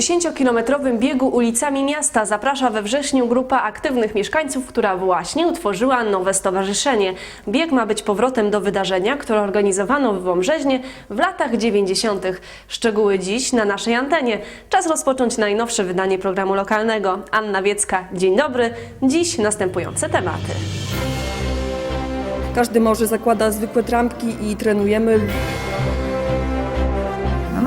Do udziału w 10-kilometrowym biegu ulicami miasta zaprasza we wrześniu grupa aktywnych mieszkańców, która właśnie utworzyła nowe stowarzyszenie. Bieg ma być powrotem do wydarzenia, które organizowano w Wąbrzeźnie w latach 90. Szczegóły dziś na naszej antenie. Czas rozpocząć najnowsze wydanie programu lokalnego. Anna Wiecka, dzień dobry. Dziś następujące tematy. Każdy może zakłada zwykłe trampki i trenujemy.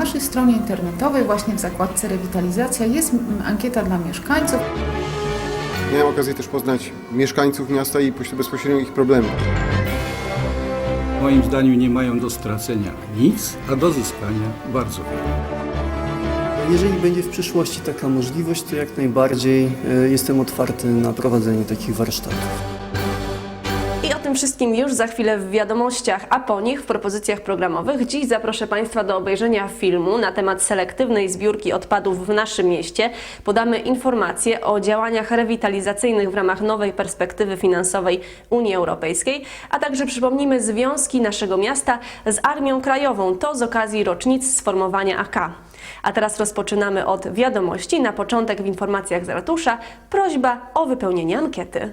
Na naszej stronie internetowej, właśnie w zakładce rewitalizacja, jest ankieta dla mieszkańców. Miałem okazję też poznać mieszkańców miasta i poś- bezpośrednio ich problemy. Moim zdaniem nie mają do stracenia nic, a do zyskania bardzo wiele. Jeżeli będzie w przyszłości taka możliwość, to jak najbardziej e, jestem otwarty na prowadzenie takich warsztatów. Tym wszystkim już za chwilę w wiadomościach, a po nich w propozycjach programowych. Dziś zaproszę Państwa do obejrzenia filmu na temat selektywnej zbiórki odpadów w naszym mieście. Podamy informacje o działaniach rewitalizacyjnych w ramach nowej perspektywy finansowej Unii Europejskiej, a także przypomnimy związki naszego miasta z Armią Krajową. To z okazji rocznic sformowania AK. A teraz rozpoczynamy od wiadomości. Na początek w informacjach z ratusza prośba o wypełnienie ankiety.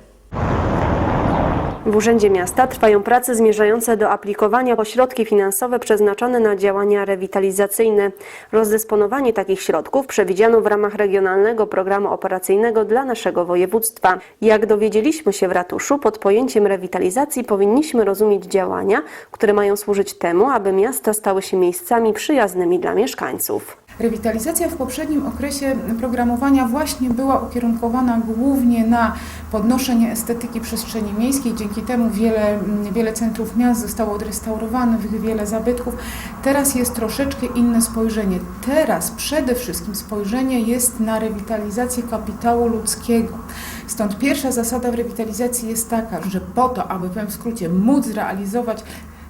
W Urzędzie Miasta trwają prace zmierzające do aplikowania o środki finansowe przeznaczone na działania rewitalizacyjne. Rozdysponowanie takich środków przewidziano w ramach Regionalnego Programu Operacyjnego dla naszego województwa. Jak dowiedzieliśmy się w ratuszu, pod pojęciem rewitalizacji powinniśmy rozumieć działania, które mają służyć temu, aby miasta stały się miejscami przyjaznymi dla mieszkańców. Rewitalizacja w poprzednim okresie programowania właśnie była ukierunkowana głównie na podnoszenie estetyki przestrzeni miejskiej. Dzięki temu wiele, mm, wiele centrów miast zostało odrestaurowanych, wiele zabytków. Teraz jest troszeczkę inne spojrzenie. Teraz przede wszystkim spojrzenie jest na rewitalizację kapitału ludzkiego. Stąd pierwsza zasada w rewitalizacji jest taka, że po to, aby w skrócie móc zrealizować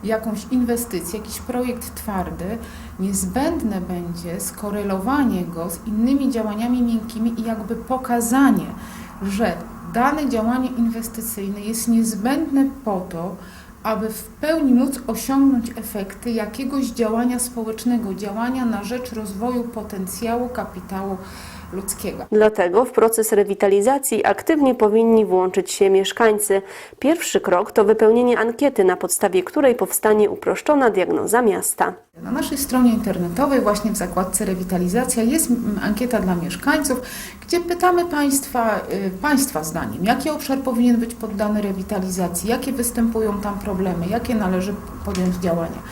jakąś inwestycję, jakiś projekt twardy, niezbędne będzie skorelowanie go z innymi działaniami miękkimi i jakby pokazanie, że dane działanie inwestycyjne jest niezbędne po to, aby w pełni móc osiągnąć efekty jakiegoś działania społecznego, działania na rzecz rozwoju potencjału kapitału ludzkiego. Dlatego w proces rewitalizacji aktywnie powinni włączyć się mieszkańcy. Pierwszy krok to wypełnienie ankiety, na podstawie której powstanie uproszczona diagnoza miasta. Na naszej stronie internetowej, właśnie w zakładce rewitalizacja, jest ankieta dla mieszkańców, gdzie pytamy Państwa, y, Państwa zdaniem, jaki obszar powinien być poddany rewitalizacji, jakie występują tam problemy, jakie należy podjąć działania.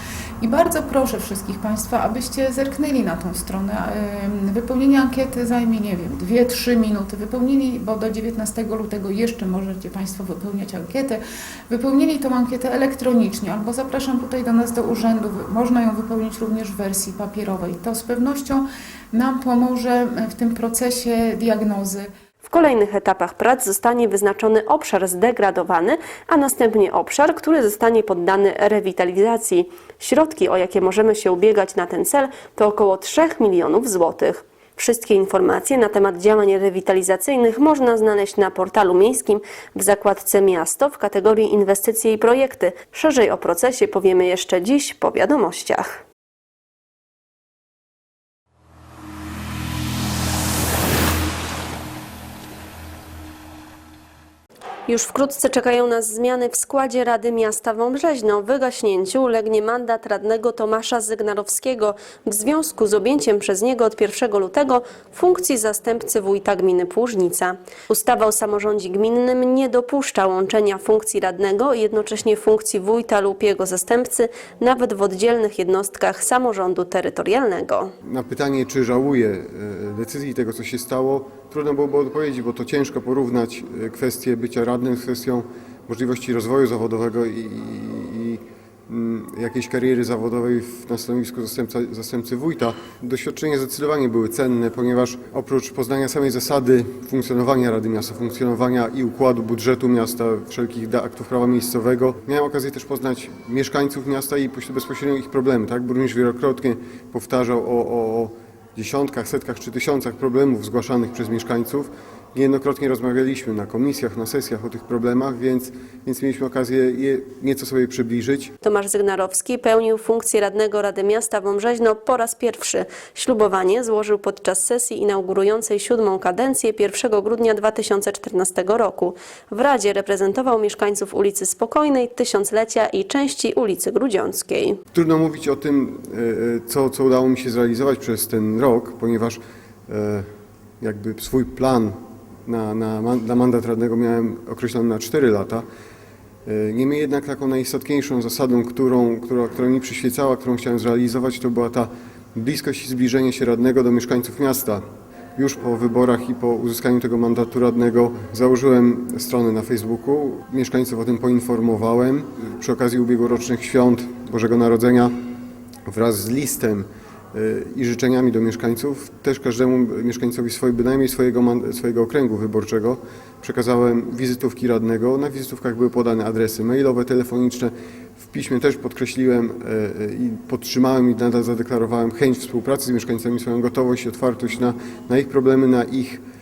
I bardzo proszę wszystkich Państwa, abyście zerknęli na tą stronę. Wypełnienie ankiety zajmie, nie wiem, 2-3 minuty. Wypełnili, bo do 19 lutego jeszcze możecie Państwo wypełniać ankietę. Wypełnili tą ankietę elektronicznie, albo zapraszam tutaj do nas do urzędu. Można ją wypełnić również w wersji papierowej. To z pewnością nam pomoże w tym procesie diagnozy. W kolejnych etapach prac zostanie wyznaczony obszar zdegradowany, a następnie obszar, który zostanie poddany rewitalizacji. Środki, o jakie możemy się ubiegać na ten cel, to około 3 milionów złotych. Wszystkie informacje na temat działań rewitalizacyjnych można znaleźć na portalu miejskim w zakładce Miasto w kategorii Inwestycje i Projekty. Szerzej o procesie powiemy jeszcze dziś po wiadomościach. Już wkrótce czekają nas zmiany w składzie Rady Miasta Wąbrzeźno. Wygaśnięciu ulegnie mandat radnego Tomasza Zygnarowskiego w związku z objęciem przez niego od 1 lutego funkcji zastępcy wójta gminy Płużnica. Ustawa o samorządzie gminnym nie dopuszcza łączenia funkcji radnego i jednocześnie funkcji wójta lub jego zastępcy nawet w oddzielnych jednostkach samorządu terytorialnego. Na pytanie, czy żałuję e, decyzji tego, co się stało, trudno byłoby odpowiedzieć, bo to ciężko porównać e, kwestię bycia radnym z kwestią możliwości rozwoju zawodowego i, i, i mm, jakiejś kariery zawodowej na stanowisku zastępca, zastępcy wójta. Doświadczenia zdecydowanie były cenne, ponieważ oprócz poznania samej zasady funkcjonowania Rady Miasta, funkcjonowania i układu budżetu miasta, wszelkich aktów prawa miejscowego, miałem okazję też poznać mieszkańców miasta i poś- bezpośrednio ich problemy. Tak? Burmistrz wielokrotnie powtarzał o, o, o dziesiątkach, setkach czy tysiącach problemów zgłaszanych przez mieszkańców Niejednokrotnie rozmawialiśmy na komisjach, na sesjach o tych problemach, więc, więc mieliśmy okazję je nieco sobie przybliżyć. Tomasz Zygnarowski pełnił funkcję radnego Rady Miasta Wąbrzeźno po raz pierwszy. Ślubowanie złożył podczas sesji inaugurującej siódmą kadencję 1 grudnia 2014 roku. W Radzie reprezentował mieszkańców ulicy Spokojnej, Tysiąclecia i części ulicy Grudziąckiej. Trudno mówić o tym, e, e, co, co udało mi się zrealizować przez ten rok, ponieważ e, jakby swój plan na, na, na mandat radnego miałem określony na 4 lata. E, Niemniej jednak taką najistotniejszą zasadą, którą, która, która mi przyświecała, którą chciałem zrealizować, to była ta bliskość i zbliżenie się radnego do mieszkańców miasta. Już po wyborach i po uzyskaniu tego mandatu radnego założyłem stronę na Facebooku. Mieszkańców o tym poinformowałem. Przy okazji ubiegłorocznych świąt Bożego Narodzenia wraz z listem i życzeniami do mieszkańców, też każdemu mieszkańcowi swoj, bynajmniej swojego, swojego okręgu wyborczego przekazałem wizytówki radnego. Na wizytówkach były podane adresy mailowe, telefoniczne. W piśmie też podkreśliłem y, y, i podtrzymałem i nadal zadeklarowałem chęć współpracy z mieszkańcami, swoją gotowość i otwartość na, na ich problemy, na ich e, e, e,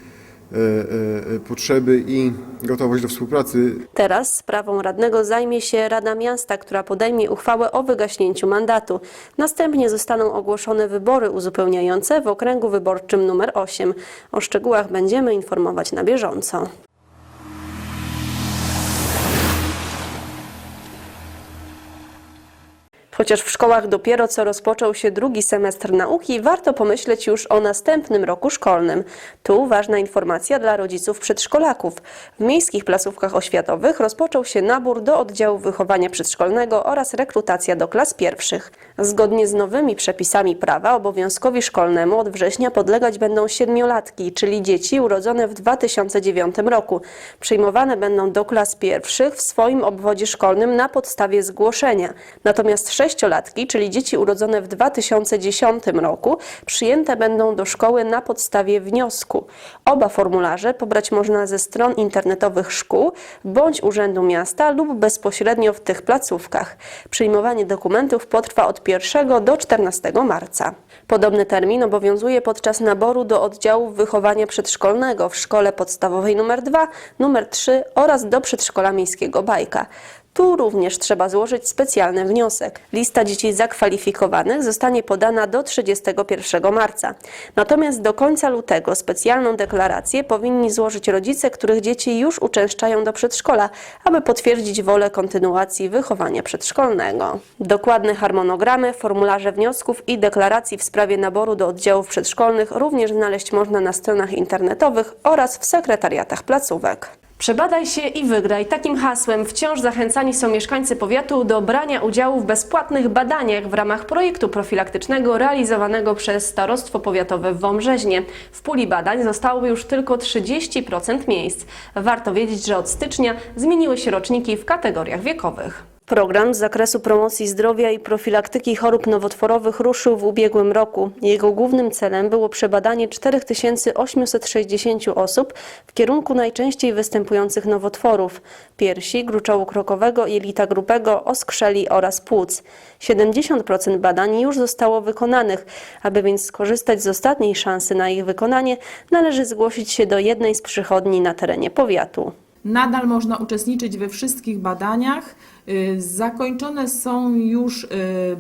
potrzeby i gotowość do współpracy. Teraz sprawą radnego zajmie się Rada Miasta, która podejmie uchwałę o wygaśnięciu mandatu. Następnie zostaną ogłoszone wybory uzupełniające w okręgu wyborczym numer 8. O szczegółach będziemy informować na bieżąco. Chociaż w szkołach dopiero co rozpoczął się drugi semestr nauki, warto pomyśleć już o następnym roku szkolnym. Tu ważna informacja dla rodziców przedszkolaków. W miejskich placówkach oświatowych rozpoczął się nabór do oddziału wychowania przedszkolnego oraz rekrutacja do klas pierwszych. Zgodnie z nowymi przepisami prawa obowiązkowi szkolnemu od września podlegać będą siedmiolatki, czyli dzieci urodzone w 2009 roku. Przyjmowane będą do klas pierwszych w swoim obwodzie szkolnym na podstawie zgłoszenia. Natomiast sześciolatki, czyli dzieci urodzone w 2010 roku, przyjęte będą do szkoły na podstawie wniosku. Oba formularze pobrać można ze stron internetowych szkół bądź Urzędu Miasta lub bezpośrednio w tych placówkach. Przyjmowanie dokumentów potrwa od 1 do 14 marca. Podobny termin obowiązuje podczas naboru do oddziałów wychowania przedszkolnego w szkole podstawowej nr 2, nr 3 oraz do przedszkola miejskiego Bajka. Tu również trzeba złożyć specjalny wniosek. Lista dzieci zakwalifikowanych zostanie podana do 31 marca. Natomiast do końca lutego specjalną deklarację powinni złożyć rodzice, których dzieci już uczęszczają do przedszkola, aby potwierdzić wolę kontynuacji wychowania przedszkolnego. Dokładne harmonogramy, formularze wniosków i deklaracji w sprawie naboru do oddziałów przedszkolnych również znaleźć można na stronach internetowych oraz w sekretariatach placówek. Przebadaj się i wygraj. Takim hasłem wciąż zachęcani są mieszkańcy powiatu do brania udziału w bezpłatnych badaniach w ramach projektu profilaktycznego realizowanego przez Starostwo Powiatowe w Wąbrzeźnie. W puli badań zostało już tylko 30% miejsc. Warto wiedzieć, że od stycznia zmieniły się roczniki w kategoriach wiekowych. Program z zakresu promocji zdrowia i profilaktyki chorób nowotworowych ruszył w ubiegłym roku. Jego głównym celem było przebadanie 4860 osób w kierunku najczęściej występujących nowotworów piersi, gruczołu krokowego, jelita grubego, oskrzeli oraz płuc. 70% badań już zostało wykonanych. Aby więc skorzystać z ostatniej szansy na ich wykonanie, należy zgłosić się do jednej z przychodni na terenie powiatu. Nadal można uczestniczyć we wszystkich badaniach. Y, Zakończone są już y,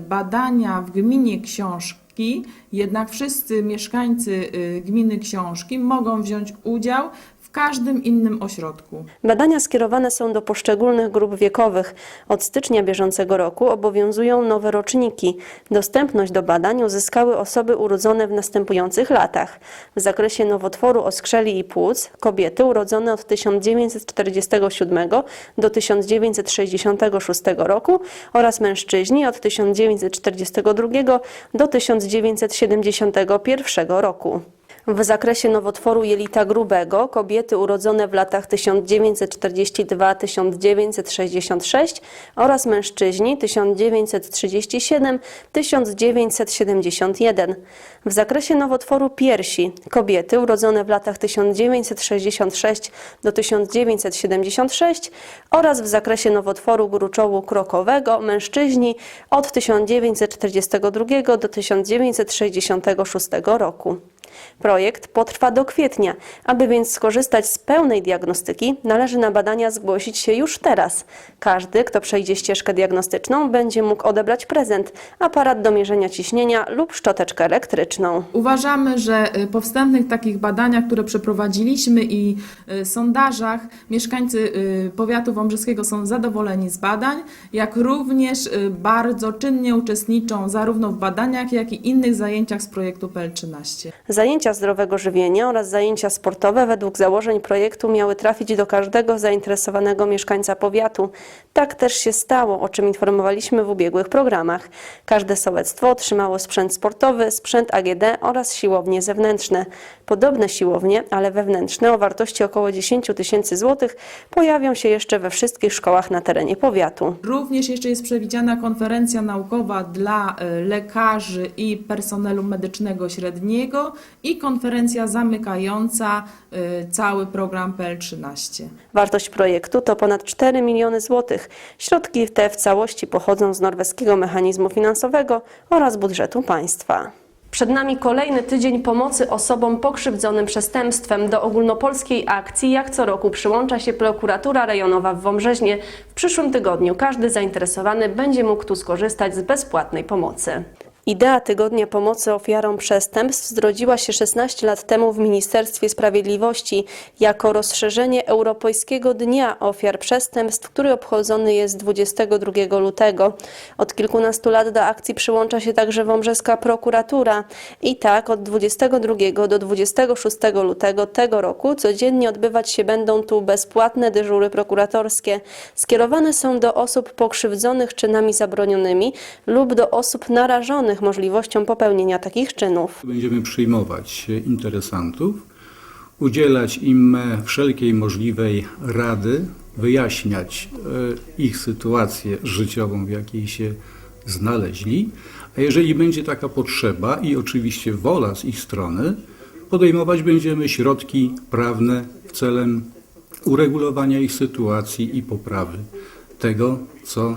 badania w gminie Książki, jednak wszyscy mieszkańcy y, gminy Książki mogą wziąć udział każdym innym ośrodku. Badania skierowane są do poszczególnych grup wiekowych. Od stycznia bieżącego roku obowiązują nowe roczniki. Dostępność do badań uzyskały osoby urodzone w następujących latach. W zakresie nowotworu oskrzeli i płuc kobiety urodzone od 1947 do 1966 roku oraz mężczyźni od 1942 do 1971 roku. W zakresie nowotworu jelita grubego kobiety urodzone w latach 1942-1966 oraz mężczyźni 1937-1971. W zakresie nowotworu piersi kobiety urodzone w latach 1966 do 1976 oraz w zakresie nowotworu gruczołu krokowego mężczyźni od 1942 do 1966 roku. Projekt potrwa do kwietnia. Aby więc skorzystać z pełnej diagnostyki, należy na badania zgłosić się już teraz. Każdy, kto przejdzie ścieżkę diagnostyczną, będzie mógł odebrać prezent, aparat do mierzenia ciśnienia lub szczoteczkę elektryczną. Uważamy, że y, po wstępnych takich badaniach, które przeprowadziliśmy i y, sondażach, mieszkańcy y, powiatu wąbrzyskiego są zadowoleni z badań, jak również bardzo czynnie uczestniczą zarówno w badaniach, jak i innych zajęciach z projektu PL13. Zajęcia zdrowego żywienia oraz zajęcia sportowe według założeń projektu miały trafić do każdego zainteresowanego mieszkańca powiatu. Tak też się stało, o czym informowaliśmy w ubiegłych programach. Każde sołectwo otrzymało sprzęt sportowy, sprzęt AGD oraz siłownie zewnętrzne. Podobne siłownie, ale wewnętrzne o wartości około 10 tysięcy złotych pojawią się jeszcze we wszystkich szkołach na terenie powiatu. Również jeszcze jest przewidziana konferencja naukowa dla y, lekarzy i personelu medycznego średniego i konferencja zamykająca y, cały program PL13. Wartość projektu to ponad 4 miliony złotych. Środki te w całości pochodzą z norweskiego mechanizmu finansowego oraz budżetu państwa. Przed nami kolejny tydzień pomocy osobom pokrzywdzonym przestępstwem. Do ogólnopolskiej akcji jak co roku przyłącza się prokuratura rejonowa w Wąbrzeźnie. W przyszłym tygodniu każdy zainteresowany będzie mógł tu skorzystać z bezpłatnej pomocy. Idea Tygodnia Pomocy Ofiarom Przestępstw zrodziła się 16 lat temu w Ministerstwie Sprawiedliwości jako rozszerzenie Europejskiego Dnia Ofiar Przestępstw, który obchodzony jest 22 lutego. Od kilkunastu lat do akcji przyłącza się także Wąbrzeska Prokuratura. I tak od 22 do 26 lutego tego roku codziennie odbywać się będą tu bezpłatne dyżury prokuratorskie. Skierowane są do osób pokrzywdzonych czynami zabronionymi lub do osób narażonych możliwością popełnienia takich czynów. Będziemy przyjmować interesantów, udzielać im wszelkiej możliwej rady, wyjaśniać e, ich sytuację życiową, w jakiej się znaleźli, a jeżeli będzie taka potrzeba i oczywiście wola z ich strony, podejmować będziemy środki prawne w celem uregulowania ich sytuacji i poprawy tego, co,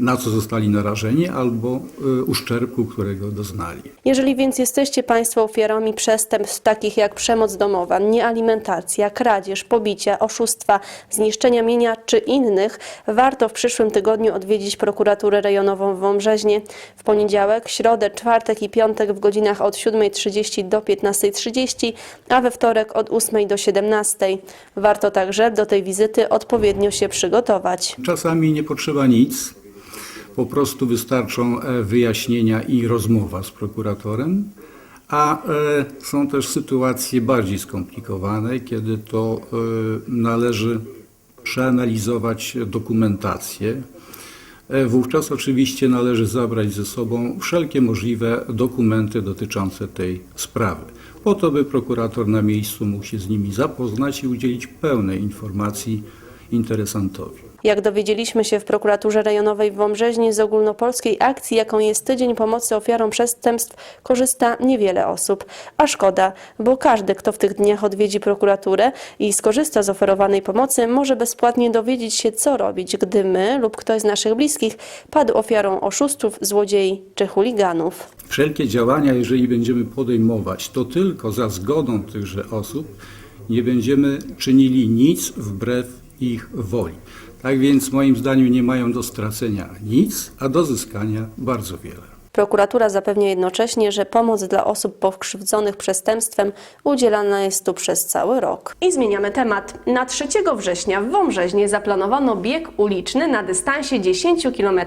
na co zostali narażeni albo y, uszczerbku, którego doznali. Jeżeli więc jesteście Państwo ofiarami przestępstw takich jak przemoc domowa, niealimentacja, kradzież, pobicia, oszustwa, zniszczenia mienia czy innych, warto w przyszłym tygodniu odwiedzić prokuraturę rejonową w Wąbrzeźnie. W poniedziałek, środę, czwartek i piątek w godzinach od 7.30 do 15.30, a we wtorek od 8.00 do 17.00. Warto także do tej wizyty odpowiednio się przygotować. Czasami nie potrzeba nic, po prostu wystarczą e, wyjaśnienia i rozmowa z prokuratorem, a e, są też sytuacje bardziej skomplikowane, kiedy to e, należy przeanalizować dokumentację. Wówczas oczywiście należy zabrać ze sobą wszelkie możliwe dokumenty dotyczące tej sprawy, po to by prokurator na miejscu mógł się z nimi zapoznać i udzielić pełnej informacji interesantowi. Jak dowiedzieliśmy się w prokuraturze rejonowej w Wąbrzeźnie z ogólnopolskiej akcji, jaką jest Tydzień Pomocy Ofiarom Przestępstw, korzysta niewiele osób. A szkoda, bo każdy, kto w tych dniach odwiedzi prokuraturę i skorzysta z oferowanej pomocy, może bezpłatnie dowiedzieć się, co robić, gdy my lub ktoś z naszych bliskich padł ofiarą oszustów, złodziei czy chuliganów. Wszelkie działania, jeżeli będziemy podejmować, to tylko za zgodą tychże osób, nie będziemy czynili nic wbrew ich woli. Tak więc moim zdaniem nie mają do stracenia nic, a do zyskania bardzo wiele. Prokuratura zapewnia jednocześnie, że pomoc dla osób pokrzywdzonych przestępstwem udzielana jest tu przez cały rok. I zmieniamy temat. Na 3 września w Wąbrzeźnie zaplanowano bieg uliczny na dystansie 10 km.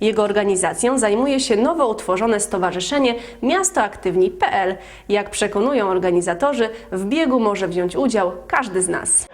Jego organizacją zajmuje się nowo utworzone stowarzyszenie miastoaktywni.pl. Jak przekonują organizatorzy, w biegu może wziąć udział każdy z nas.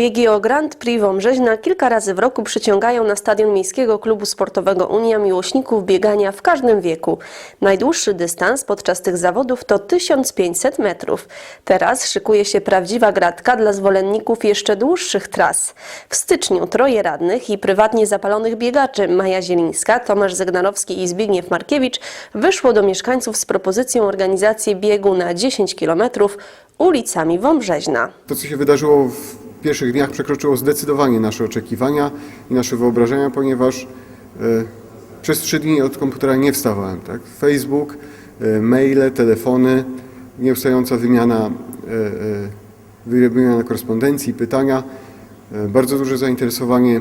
Biegi o Grand Prix Wąbrzeźna kilka razy w roku przyciągają na stadion Miejskiego Klubu Sportowego Unia miłośników biegania w każdym wieku. Najdłuższy dystans podczas tych zawodów to 1500 metrów. Teraz szykuje się prawdziwa gratka dla zwolenników jeszcze dłuższych tras. W styczniu troje radnych i prywatnie zapalonych biegaczy Maja Zielińska, Tomasz Zegnarowski i Zbigniew Markiewicz wyszło do mieszkańców z propozycją organizacji biegu na 10 km ulicami Wąbrzeźna. To, co się wydarzyło w pierwszych dniach, przekroczyło zdecydowanie nasze oczekiwania i nasze wyobrażenia, ponieważ e, przez trzy dni od komputera nie wstawałem. Tak? Facebook, e, maile, telefony, nieustająca wymiana, e, wymiana korespondencji, pytania, bardzo duże zainteresowanie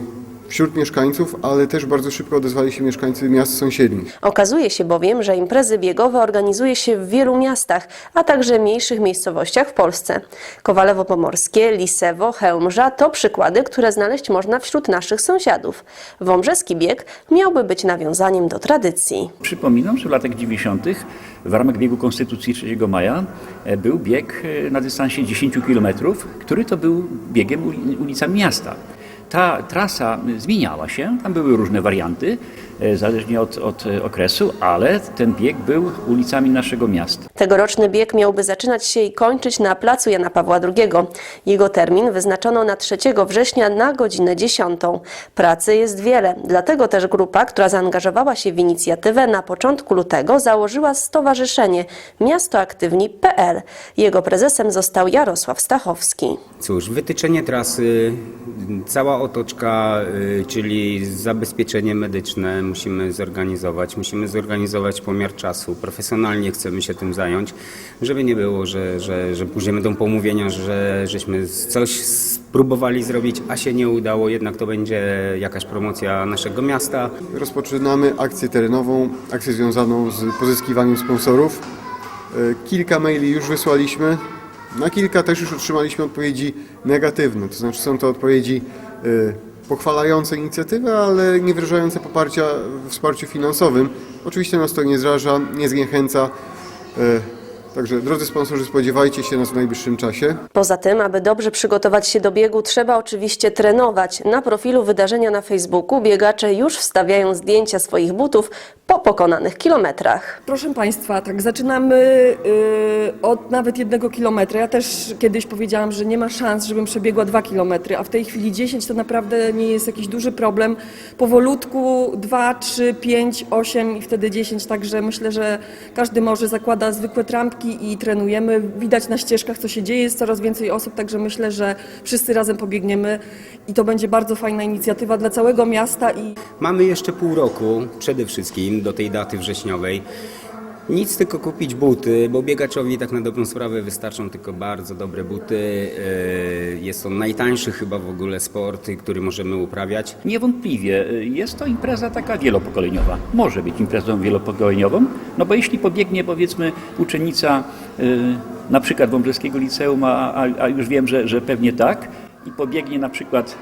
wśród mieszkańców, ale też bardzo szybko odezwali się mieszkańcy miast sąsiednich. Okazuje się bowiem, że imprezy biegowe organizuje się w wielu miastach, a także mniejszych miejscowościach w Polsce. Kowalewo Pomorskie, Lisewo, Chełmża to przykłady, które znaleźć można wśród naszych sąsiadów. Wąbrzeski bieg miałby być nawiązaniem do tradycji. Przypominam, że w latach 90. w ramach biegu Konstytucji 3 maja e, był bieg e, na dystansie 10 km, który to był biegiem uli- ulicami miasta. Ta trasa zmieniała się, tam były różne warianty, e, zależnie od, od e, okresu, ale ten bieg był ulicami naszego miasta. Tegoroczny bieg miałby zaczynać się i kończyć na placu Jana Pawła II. Jego termin wyznaczono na 3 września na godzinę 10. Pracy jest wiele, dlatego też grupa, która zaangażowała się w inicjatywę na początku lutego założyła stowarzyszenie miastoaktywni.pl. Jego prezesem został Jarosław Stachowski. Cóż, wytyczenie trasy, cała otoczka, y, czyli zabezpieczenie medyczne musimy zorganizować. Musimy zorganizować pomiar czasu. Profesjonalnie chcemy się tym zająć, żeby nie było, że, że, że później będą pomówienia, że żeśmy coś spróbowali zrobić, a się nie udało. Jednak to będzie jakaś promocja naszego miasta. Rozpoczynamy akcję terenową, akcję związaną z pozyskiwaniem sponsorów. E, Kilka maili już wysłaliśmy, na kilka też już otrzymaliśmy odpowiedzi negatywne, to znaczy są to odpowiedzi pochwalające inicjatywę, ale nie wyrażające poparcia w wsparciu finansowym. Oczywiście nas to nie zraża, nie zniechęca. Także drodzy sponsorzy, spodziewajcie się nas w najbliższym czasie. Poza tym, aby dobrze przygotować się do biegu, trzeba oczywiście trenować. Na profilu wydarzenia na Facebooku biegacze już wstawiają zdjęcia swoich butów po pokonanych kilometrach. Proszę Państwa, tak zaczynamy y, od nawet jednego kilometra. Ja też kiedyś powiedziałam, że nie ma szans, żebym przebiegła dwa kilometry, a w tej chwili 10 to naprawdę nie jest jakiś duży problem. Powolutku 2, 3, 5, 8 i wtedy 10, także myślę, że każdy może zakłada zwykłe trampki i trenujemy. Widać na ścieżkach, co się dzieje, jest coraz więcej osób, także myślę, że wszyscy razem pobiegniemy i to będzie bardzo fajna inicjatywa dla całego miasta i Mamy jeszcze pół roku przede wszystkim do tej daty wrześniowej. Nic tylko kupić buty, bo biegaczowi tak na dobrą sprawę wystarczą tylko bardzo dobre buty. Yy, Jest to najtańszy chyba w ogóle sport, który możemy uprawiać. Niewątpliwie y, jest to impreza taka wielopokoleniowa. Może być imprezą wielopokoleniową, no bo jeśli pobiegnie powiedzmy uczennica y, na przykład Wąbrzeskiego Liceum, a, a, już wiem, że, że pewnie tak, i pobiegnie na przykład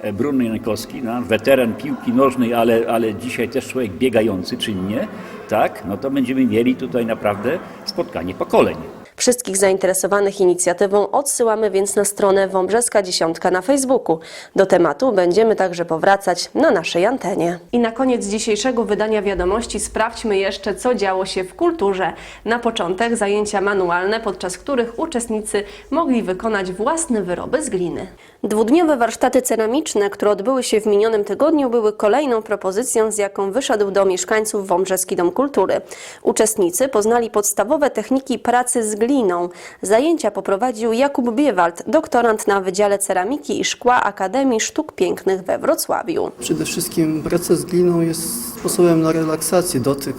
e, Bruno Jankowski, no, weteran piłki nożnej, ale, ale dzisiaj też człowiek biegający czynnie, tak, no to będziemy mieli tutaj naprawdę spotkanie pokoleń. Wszystkich zainteresowanych inicjatywą odsyłamy więc na stronę Wąbrzeska Dziesiątka na Facebooku. Do tematu będziemy także powracać na naszej antenie. I na koniec dzisiejszego wydania wiadomości sprawdźmy jeszcze, co działo się w kulturze. Na początek zajęcia manualne, podczas których uczestnicy mogli wykonać własne wyroby z gliny. Dwudniowe warsztaty ceramiczne, które odbyły się w minionym tygodniu, były kolejną propozycją, z jaką wyszedł do mieszkańców Wąbrzeski Dom Kultury. Uczestnicy poznali podstawowe techniki pracy z gliną. Zajęcia poprowadził Jakub Biewald, doktorant na Wydziale Ceramiki i Szkła Akademii Sztuk Pięknych we Wrocławiu. Przede wszystkim praca z gliną jest sposobem na relaksację. Dotyk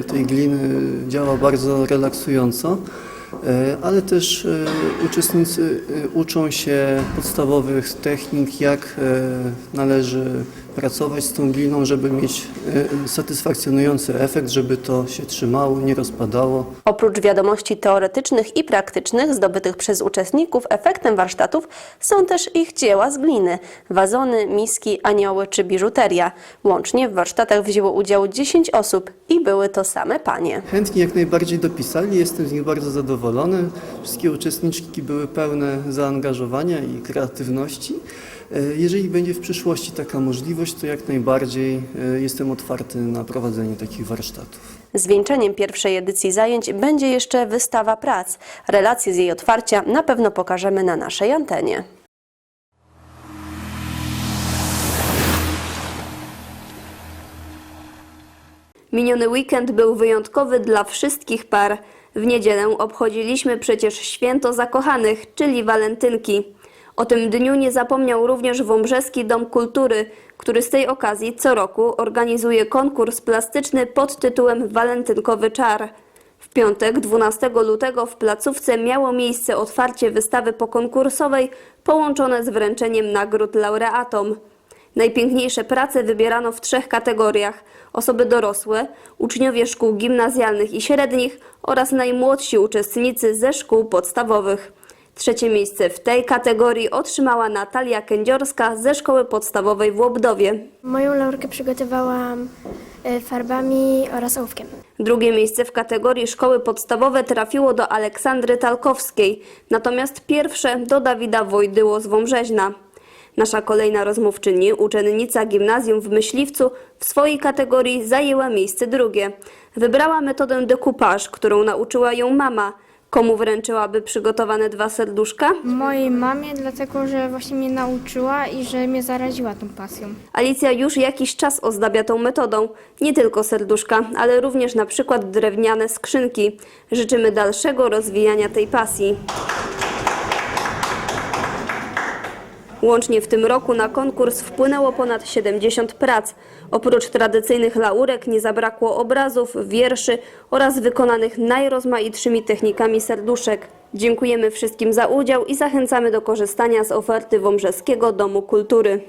e, tej gliny działa bardzo relaksująco, ale też e, uczestnicy e, uczą się podstawowych technik, jak e, należy pracować z tą gliną, żeby mieć e, satysfakcjonujący efekt, żeby to się trzymało, nie rozpadało. Oprócz wiadomości teoretycznych i praktycznych zdobytych przez uczestników, efektem warsztatów są też ich dzieła z gliny, wazony, miski, anioły czy biżuteria. Łącznie w warsztatach wzięło udział 10 osób i były to same panie. Chętni jak najbardziej dopisali, jestem z nich bardzo zadowolony. Wszystkie uczestniczki były pełne zaangażowania i kreatywności. E, Jeżeli będzie w przyszłości taka możliwość, to jak najbardziej e, jestem otwarty na prowadzenie takich warsztatów. Zwieńczeniem pierwszej edycji zajęć będzie jeszcze wystawa prac. Relacje z jej otwarcia na pewno pokażemy na naszej antenie. Miniony weekend był wyjątkowy dla wszystkich par. W niedzielę obchodziliśmy przecież święto zakochanych, czyli walentynki. O tym dniu nie zapomniał również Wąbrzeski Dom Kultury, który z tej okazji co roku organizuje konkurs plastyczny pod tytułem Walentynkowy Czar. W piątek 12 lutego w placówce miało miejsce otwarcie wystawy pokonkursowej połączone z wręczeniem nagród laureatom. Najpiękniejsze prace wybierano w trzech kategoriach: osoby dorosłe, uczniowie szkół gimnazjalnych i średnich oraz najmłodsi uczestnicy ze szkół podstawowych. Trzecie miejsce w tej kategorii otrzymała Natalia Kędziorska ze szkoły podstawowej w Łobdowie. Moją laurkę przygotowałam e, farbami oraz ołówkiem. Drugie miejsce w kategorii szkoły podstawowe trafiło do Aleksandry Talkowskiej, natomiast pierwsze do Dawida Wojdyło z Wąbrzeźna. Nasza kolejna rozmówczyni, uczennica gimnazjum w Myśliwcu, w swojej kategorii zajęła miejsce drugie. Wybrała metodę decoupage, którą nauczyła ją mama. Komu wręczyłaby przygotowane dwa serduszka? Mojej mamie, dlatego że właśnie mnie nauczyła i że mnie zaraziła tą pasją. Alicja już jakiś czas ozdabia tą metodą. Nie tylko serduszka, ale również na przykład drewniane skrzynki. Życzymy dalszego rozwijania tej pasji. Łącznie w tym roku na konkurs wpłynęło ponad 70 prac. Oprócz tradycyjnych laurek nie zabrakło obrazów, wierszy oraz wykonanych najrozmaitszymi technikami serduszek. Dziękujemy wszystkim za udział i zachęcamy do korzystania z oferty Wąbrzeskiego Domu Kultury.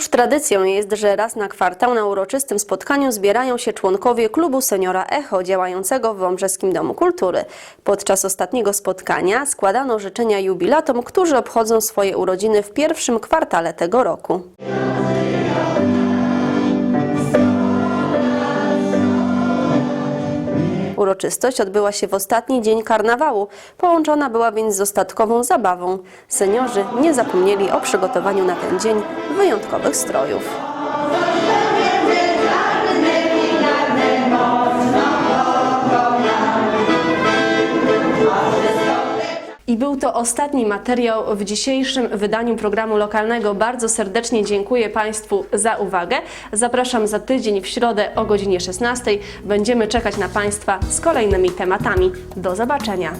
Już tradycją jest, że raz na kwartał na uroczystym spotkaniu zbierają się członkowie klubu Seniora Echo działającego w Wąbrzeskim Domu Kultury. Podczas ostatniego spotkania składano życzenia jubilatom, którzy obchodzą swoje urodziny w pierwszym kwartale tego roku. Uroczystość odbyła się w ostatni dzień karnawału, połączona była więc z ostatkową zabawą. Seniorzy nie zapomnieli o przygotowaniu na ten dzień wyjątkowych strojów. Był to ostatni materiał w dzisiejszym wydaniu programu lokalnego. Bardzo serdecznie dziękuję Państwu za uwagę. Zapraszam za tydzień w środę o godzinie 16. Będziemy czekać na Państwa z kolejnymi tematami. Do zobaczenia.